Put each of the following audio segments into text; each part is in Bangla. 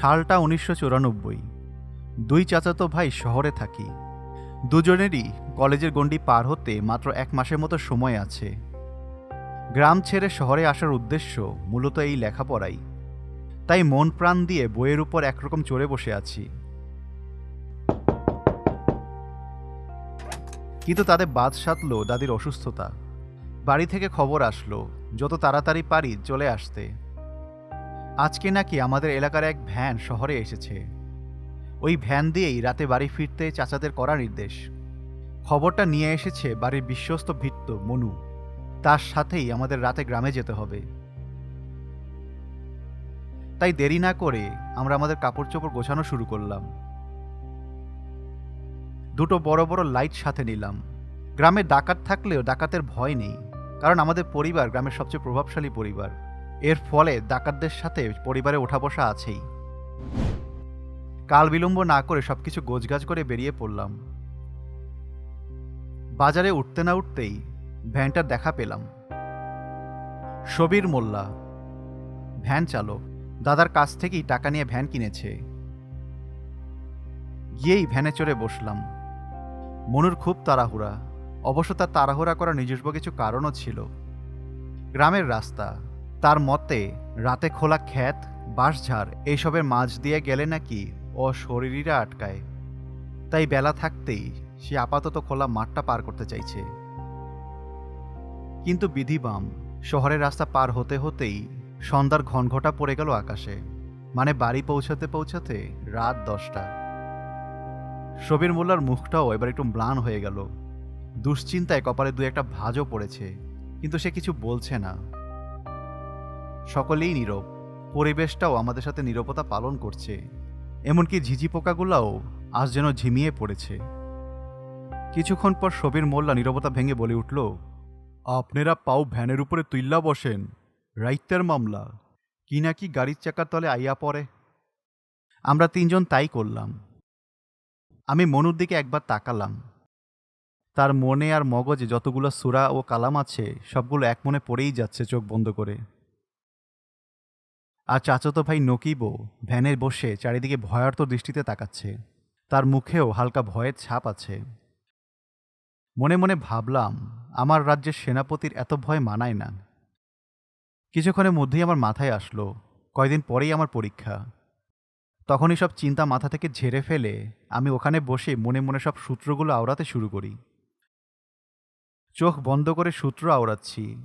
সালটা উনিশশো চুরানব্বই। দুই চাচাতো ভাই শহরে থাকি। দুজনেরই কলেজের গণ্ডি পার হতে মাত্র এক মাসের মতো সময় আছে। গ্রাম ছেড়ে শহরে আসার উদ্দেশ্য মূলত এই লেখাপড়াই। তাই মন প্রাণ দিয়ে বইয়ের উপর একরকম চড়ে বসে আছি। কিন্তু তাদের বাদ সাধল দাদির অসুস্থতা। বাড়ি থেকে খবর আসলো, যত তাড়াতাড়ি পারি চলে আসতে। আজকে নাকি আমাদের এলাকার এক ভ্যান শহরে এসেছে। ওই ভ্যান দিয়েই রাতে বাড়ি ফিরতে চাচাদের করা নির্দেশ। খবরটা নিয়ে এসেছে বাড়ির বিশ্বস্ত ভিত্ত মনু। তার সাথেই আমাদের রাতে গ্রামে যেতে হবে। তাই দেরি না করে আমরা আমাদের কাপড় চোপড় গোছানো শুরু করলাম। দুটো বড় বড় লাইট সাথে নিলাম। গ্রামে ডাকাত থাকলেও ডাকাতের ভয় নেই, কারণ আমাদের পরিবার গ্রামের সবচেয়ে প্রভাবশালী পরিবার। এর ফলে ডাকাতদের সাথে পরিবারে ওঠা বসা আছেই। কাল বিলম্ব না করে সবকিছু গোছগাছ করে বেরিয়ে পড়লাম। বাজারে উঠতে না উঠতেই ভ্যানটার দেখা পেলাম। সবির মোল্লা, ভ্যান চালক, দাদার কাছ থেকেই টাকা নিয়ে ভ্যান কিনেছে। গিয়েই ভ্যানে চড়ে বসলাম। মনুর খুব তাড়াহুড়া, অবশ্য তার তাড়াহুড়া করার নিজস্ব কিছু কারণও ছিল। গ্রামের রাস্তা তার মতে, রাতে খোলা ক্ষেত, বাঁশঝাড় এইসবের মাঝ দিয়ে গেলে নাকি ও শরীরীরা আটকায়। তাই বেলা থাকতেই সে আপাতত খোলা মাঠটা পার করতে চাইছে। কিন্তু বিধিবাম শহরের রাস্তা পার হতে হতেই সন্ধ্যার ঘনঘটা পড়ে গেল আকাশে মানে বাড়ি পৌঁছাতে পৌঁছাতে রাত দশটা। সবির মোল্লার মুখটাও এবার একটু ম্লান হয়ে গেল। দুশ্চিন্তায় কপালে দু একটা ভাঁজও পড়েছে, কিন্তু সে কিছু বলছে না। সকলেই নীরব। পরিবেশটাও আমাদের সাথে নীরবতা পালন করছে। এমনকি ঝিঝি পোকাগুলাও আজ যেন ঝিমিয়ে পড়েছে। কিছুক্ষণ পর সবির মোল্লা নীরবতা ভেঙে বলে উঠল, আপনারা পাও ভ্যানের উপরে তুইল্লা বসেন। রাইতের মামলা। কি নাকি গাড়ির চাকার তলে আইয়া পড়ে। আমরা তিনজন তাই করলাম। আমি মনুর দিকে একবার তাকালাম। তার মনে আর মগজে যতগুলো সুরা ও কালাম আছে, সবগুলো এক মনে পড়েই যাচ্ছে চোখ বন্ধ করে। আর চাচাতো ভাই নকিবও ভ্যানে বসে চারিদিকে ভয়ার্ত দৃষ্টিতে তাকাচ্ছে। তার মুখেও হালকা ভয়ের ছাপ আছে। মনে মনে ভাবলাম, আমার রাজ্যের সেনাপতির এত ভয় মানায় না। কিছুক্ষণের মধ্যেই আমার মাথায় আসলো, কয়দিন পরেই আমার পরীক্ষা। তখনই সব চিন্তা মাথা থেকে ঝেড়ে ফেলে আমি ওখানে বসে মনে মনে সব সূত্রগুলো আওড়াতে শুরু করি। চোখ বন্ধ করে সূত্র আওড়াচ্ছি।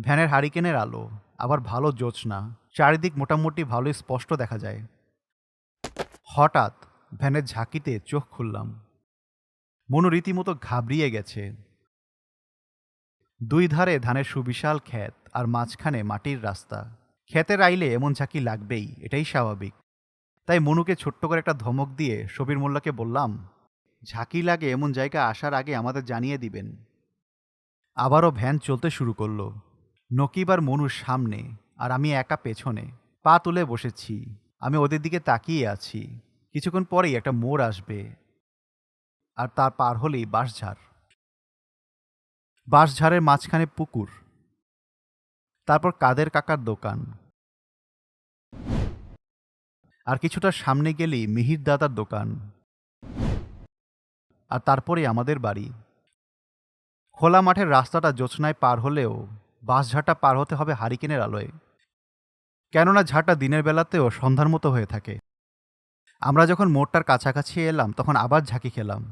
ভ্যানের হারিকেনের আলো আবার ভালো জোছনা চারিদিক মোটামুটি ভালোই স্পষ্ট দেখা যায়। হঠাৎ ভ্যানের ঝাঁকিতে চোখ খুললাম। মনু রীতিমতো ঘাবড়িয়ে গেছে। দুই ধারে ধানের সুবিশাল ক্ষেত আর মাঝখানে মাটির রাস্তা। ক্ষেতের আইলে এমন ঝাঁকি লাগবেই, এটাই স্বাভাবিক। তাই মনুকে ছোট্ট করে একটা ধমক দিয়ে সবির মোল্লাকে বললাম, ঝাঁকি লাগে এমন জায়গা আসার আগে আমাদের জানিয়ে দিবেন। আবারও ভ্যান চলতে শুরু করল। নকিব আর মনুর সামনে, আর আমি একা পেছনে। পা তুলে বসেছি। আমি ওদের দিকে তাকিয়ে আছি। কিছুক্ষণ পরেই একটা মোড় আসবে। আর তার পার হলেই বাঁশঝাড়। বাঁশঝাড়ের মাঝখানে পুকুর। তারপর কাদের কাকার দোকান। আর কিছুটা সামনে গেলেই মিহির দাদার দোকান। আর তারপরে আমাদের বাড়ি। খোলা মাঠের রাস্তাটা জোছনায় পার হলেও বাঁশঝাড়টা পার হতে হবে হারিকেনের আলোয়। কেননা ঝাড়টা দিনের বেলাতেও সন্ধ্যার মতো হয়ে থাকে। আমরা যখন মোড়টার কাছাকাছি এলাম, তখন আবার ঝাঁকি খেলাম।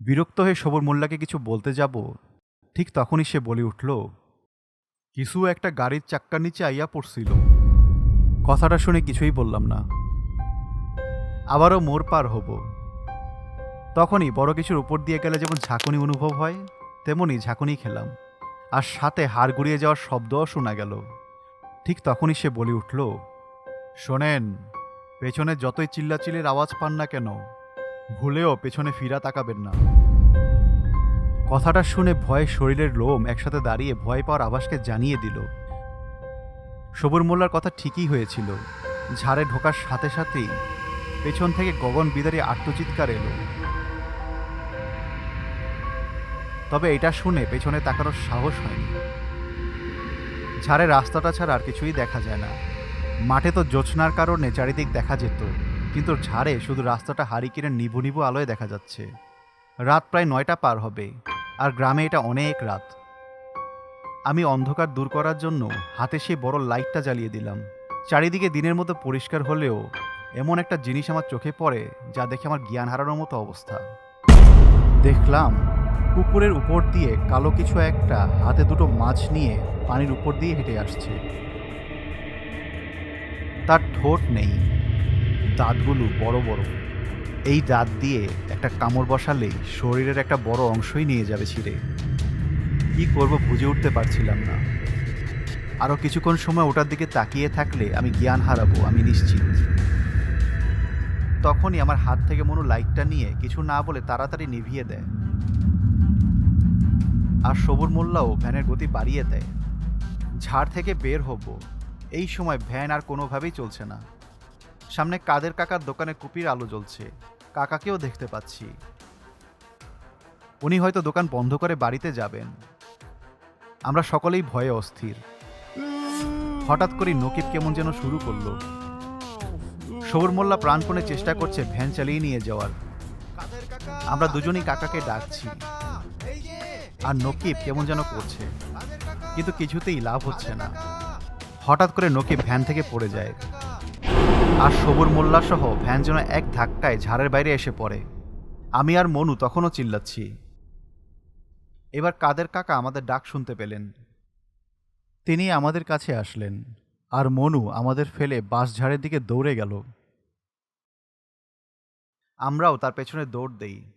বিরক্ত হয়ে সবুর মোল্লাকে কিছু বলতে যাব, ঠিক তখনই সে বলে উঠল, কিছু একটা গাড়ির চাক্কার নিচে আইয়া পড়ছিল। কথাটা শুনে কিছুই বললাম না। আবারও মোড় পার হব। তখনই বড় কিছুর উপর দিয়ে গেলে যেমন ঝাঁকুনি অনুভব হয়, তেমনি ঝাঁকুনি খেলাম। আর সাথে হাড় গুড়িয়ে যাওয়ার শব্দও শোনা গেল। ঠিক তখনই সে বলে উঠল, শোনেন, পেছনে যতই চিল্লাচিল্লির আওয়াজ পান না কেন, ভুলেও পেছনে ফিরা তাকাবেন না। কথাটা শুনে ভয়ে শরীরের লোম একসাথে দাঁড়িয়ে ভয় পাওয়ার আবাসকে জানিয়ে দিল। সবুর মোল্লার কথা ঠিকই হয়েছিল। ঝাড়ে ঢোকার সাথে সাথেই পেছন থেকে গগন বিদারী আত্মচিৎকার এলো। তবে এটা শুনে পেছনে তাকানোর সাহস হয়নি। ঝাড়ে রাস্তাটা ছাড়া আর কিছুই দেখা যায় না। মাঠে তো জোছনার কারণে চারিদিক দেখা যেত, কিন্তু ঝাড়ে শুধু রাস্তাটা হারিকেনের নিভু নিভু আলোয় দেখা যাচ্ছে। রাত প্রায় নয়টা পার হবে, আর গ্রামে এটা অনেক রাত। আমি অন্ধকার দূর করার জন্য হাতে সেই বড় লাইটটা জ্বালিয়ে দিলাম। চারিদিকে দিনের মতো পরিষ্কার হলেও এমন একটা জিনিস আমার চোখে পড়ে যা দেখে আমার জ্ঞান হারানোর মতো অবস্থা। দেখলাম পুকুরের উপর দিয়ে কালো কিছু একটা হাতে দুটো মাছ নিয়ে পানির উপর দিয়ে হেঁটে আসছে। তার ঠোঁট নেই, দাঁতগুলো বড় বড়। এই দাঁত দিয়ে একটা কামড় বসালেই শরীরের একটা বড় অংশই নিয়ে যাবে ছিঁড়ে। কি করব বুঝে উঠতে পারছিলাম না। আরও কিছুক্ষণ সময় ওটার দিকে তাকিয়ে থাকলে আমি জ্ঞান হারাবো, আমি নিশ্চিত। তখনই আমার হাত থেকে মনু লাইটটা নিয়ে কিছু না বলে তাড়াতাড়ি নিভিয়ে দেয়। আর সবুর মোল্লাও ভ্যানের গতি বাড়িয়ে দেয়। ঝাড় থেকে বের হব। এই সময় ভ্যান আর কোনোভাবেই চলছে না। সামনে কাদের কাকার দোকানে কুপির আলো জ্বলছে। কাকাকেও দেখতে পাচ্ছি। উনি হয়তো দোকান বন্ধ করে বাড়িতে যাবেন। আমরা সকলেই ভয়ে অস্থির। হঠাৎ করে নকিব কেমন যেন শুরু করল। সবুর মোল্লা প্রাণপণে চেষ্টা করছে ভ্যান চালিয়ে নিয়ে যাওয়ার। আমরা দুজনেই কাকাকে ডাকছি। আর নকিব কেমন যেন করছে। কিন্তু কিছুতেই লাভ হচ্ছে না। হঠাৎ করে নকিব ভ্যান থেকে পড়ে যায়। আর সবুর মোল্লা সহ ভ্যান যেন এক ধাক্কায় ঝাড়ের বাইরে এসে পড়ে। আমি আর মনু তখনও চিল্লাচ্ছি। এবার কাদের কাকা আমাদের ডাক শুনতে পেলেন। তিনি আমাদের কাছে আসলেন। আর মনু আমাদের ফেলে বাঁশ ঝাড়ের দিকে দৌড়ে গেল। আমরাও তার পেছনে দৌড় দেই।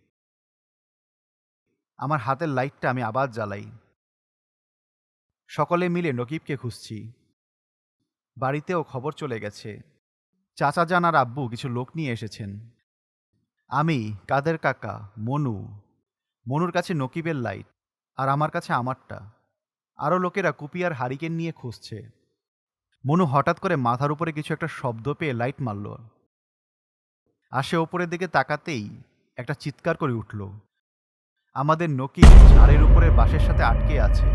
আমার হাতের লাইটটা আমি আবার জ্বালাই। সকলে মিলে নকিবকে খুঁজছি। বাড়িতেও খবর চলে গেছে। চাচা জান আর আব্বু কিছু লোক নিয়ে এসেছেন। আমি, কাদের কাকা, মনু, মনুর কাছে নকিবের লাইট আর আমার কাছে আমারটা। আরও লোকেরা কুপি আর হারিকেন নিয়ে খুঁজছে। মনু হঠাৎ করে মাথার উপরে কিছু একটা শব্দ পেয়ে লাইট মারল। আর সে ওপরের দিকে তাকাতেই একটা চিৎকার করে উঠল। আমাদের নকিব ঝাড়ের উপরে বাঁশের সাথে আটকে আছে।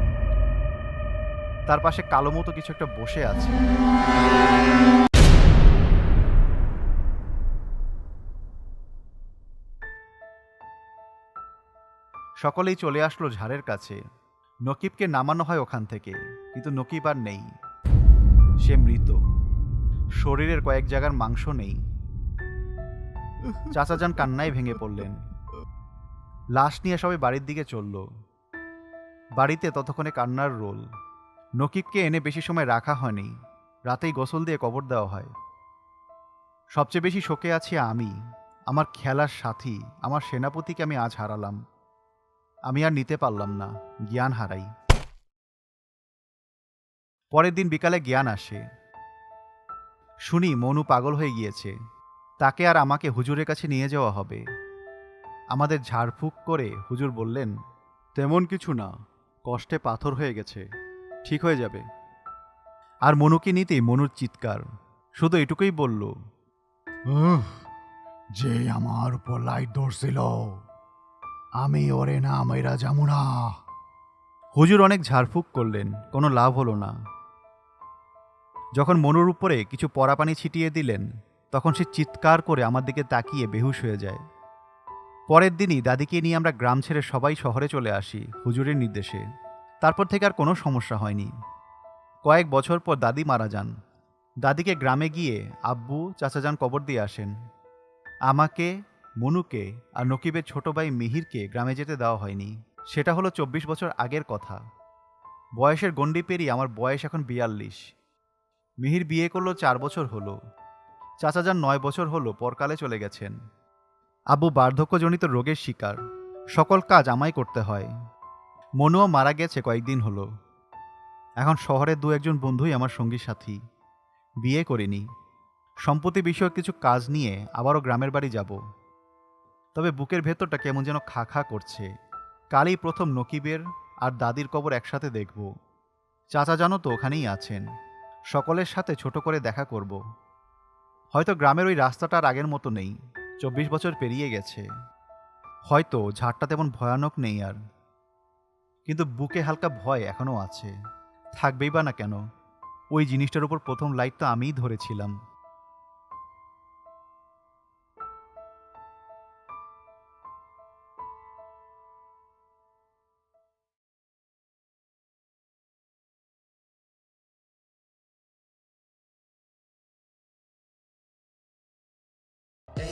তার পাশে কালো মতো কিছু একটা বসে আছে। সকলেই চলে আসলো ঝাড়ের কাছে। নকিবকে নামানো হয় ওখান থেকে, কিন্তু নকিব আর নেই। সে মৃত। শরীরের কয়েক জায়গার মাংস নেই। চাচা যান কান্নায় ভেঙে পড়লেন। লাশ নিয়ে সবাই বাড়ির দিকে চলল। বাড়িতে ততক্ষণে কান্নার রোল। নকিবকে এনে বেশি সময় রাখা হয়নি। রাতেই গোসল দিয়ে কবর দেওয়া হয়। সবচেয়ে বেশি শোকে আছি আমি। আমার খেলার সাথী, আমার সেনাপতিকে আমি আজ হারালাম। আমি আর নিতে পারলাম না, জ্ঞান হারাই। পরের দিন বিকালে জ্ঞান আসে। শুনি, মনু পাগল হয়ে গিয়েছে। তাকে আর আমাকে হুজুরের কাছে নিয়ে যাওয়া হবে। আমাদের ঝাড়ফুঁক করে হুজুর বললেন, তেমন কিছু না, কষ্টে পাথর হয়ে গেছে, ঠিক হয়ে যাবে। আর মনুকে নিতেই মনুর চিৎকার, শুধু এটুকুই বলল যে আমার উপর লাইট ধরছিল, আমি ওরে না মেরা যাব না। হুজুর অনেক ঝাড়ফুঁক করলেন, কোনো লাভ হলো না। যখন মনুর উপরে কিছু পরা পানি ছিটিয়ে দিলেন তখন সে চিৎকার করে আমার দিকে তাকিয়ে বেহুশ হয়ে যায়। পরের দিনই দাদিকে নিয়ে আমরা গ্রাম ছেড়ে সবাই শহরে চলে আসি হুজুরের নির্দেশে। তারপর থেকে আর কোনো সমস্যা হয়নি। কয়েক বছর পর দাদি মারা যান। দাদিকে গ্রামে গিয়ে আব্বু, চাচাজান কবর দিয়ে আসেন। আমাকে, মনুকে আর নকিবের ছোট ভাই মিহিরকে গ্রামে যেতে দেওয়া হয়নি। সেটা হলো চব্বিশ বছর আগের কথা। বয়সের গণ্ডি পেরিয়ে আমার বয়স এখন বিয়াল্লিশ। মিহির বিয়ে করল চার বছর হলো। চাচাজান নয় বছর হলো পরকালে চলে গেছেন। আবু বার্ধক্যজনিত রোগের শিকার। সকল কাজ আমায় করতে হয়। মনুও মারা গেছে কয়েকদিন হলো। এখন শহরের দু একজন বন্ধুই আমার সঙ্গী সাথী। বিয়ে করিনি। সম্পত্তি বিষয়ক কিছু কাজ নিয়ে আবারও গ্রামের বাড়ি যাব। তবে বুকের ভেতরটা কেমন যেন খা খা করছে। কালই প্রথম নকিবের আর দাদির কবর একসাথে দেখব। চাচা জানো তো ওখানেই আছেন। সকলের সাথে ছোট করে দেখা করব। হয়তো গ্রামের ওই রাস্তাটা আগের মতো নেই। চব্বিশ বছর পেরিয়ে গেছে। হয়তো ঝাড়টা তেমন ভয়ানক নেই আর। কিন্তু বুকে হালকা ভয় এখনও আছে। থাকবেই বা না কেন? ওই জিনিসটার উপর প্রথম লাইট তো আমিই ধরেছিলাম।